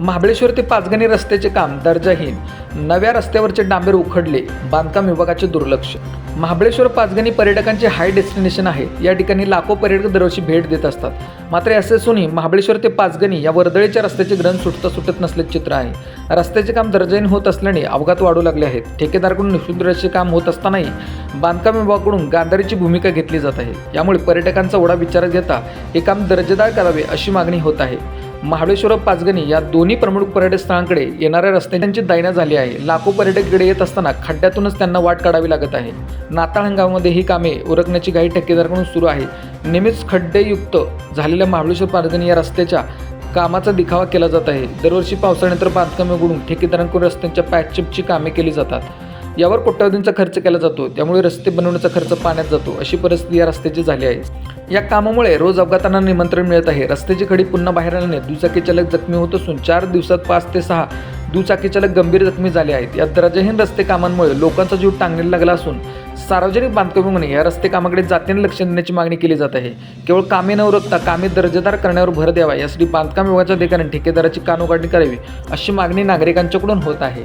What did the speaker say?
महाबळेश्वर ते पाचगणी रस्त्याचे काम दर्जाहीन. नव्या रस्त्यावरचे डांबेर उखडले बांधकाम विभागाचे दुर्लक्ष. महाबळेश्वर पाचगणी पर्यटकांचे हाय डेस्टिनेशन आहे. या ठिकाणी लाखो पर्यटक दरवर्षी भेट देत असतात. मात्र असे असूनही महाबळेश्वर ते पाचगणी या वर्दळीच्या रस्त्याचे ग्रहण सुटता सुटत नसल्याचे चित्र आहे. रस्त्याचे काम दर्जाहीन होत असल्याने अपघात वाढू लागले आहेत. ठेकेदाराकडून निशुद्राचे काम होत असतानाही बांधकाम विभागाकडून गांधारीची भूमिका घेतली जात आहे. यामुळे पर्यटकांचा ओढा विचारात घेता हे काम दर्जेदार करावे अशी मागणी होत आहे. महाबळेश्वर पाचगणी या दोन्ही प्रमुख पर्यटन स्थळांकडे येणाऱ्या रस्त्यांची दैना झाली आहे. लाखो पर्यटक इकडे येत असताना खड्ड्यातूनच त्यांना वाट काढावी लागत आहे. नाताळ हंगामामध्ये ही कामे उरकण्याची घाई ठेकेदाराकडून सुरू आहे. नेहमीच खड्डेयुक्त झालेल्या महाबळेश्वर पाचगणी या रस्त्याच्या कामाचा दिखावा केला जात आहे. दरवर्षी पावसाळ्यानंतर बांधकामे उघडून ठेकेदारांकडून रस्त्यांच्या पॅचअपची कामे केली जातात. यावर कोट्यावधींचा खर्च केला जातो त्यामुळे रस्ते बनवण्याचा खर्च पाण्यात जातो अशी परिस्थिती या रस्त्याची झाली आहे. या कामामुळे रोज अपघातांना निमंत्रण मिळत आहे. रस्त्याची खडी पुन्हा बाहेर आल्याने दुचाकी चालक जखमी होत असून चार दिवसात पाच ते सहा दुचाकी चालक गंभीर जखमी झाले आहेत. या दर्जाहीन रस्ते कामांमुळे लोकांचा जीव टांगणीला लागला असून सार्वजनिक बांधकामामुळे या रस्ते कामाकडे जातीने लक्ष देण्याची मागणी केली जात आहे. केवळ कामे न उरकता कामे दर्जेदार करण्यावर भर द्यावा. यासाठी बांधकाम विभागाच्या अधिकाऱ्यांनी ठेकेदाराची कानोकाडणी करावी अशी मागणी नागरिकांच्याकडून होत आहे.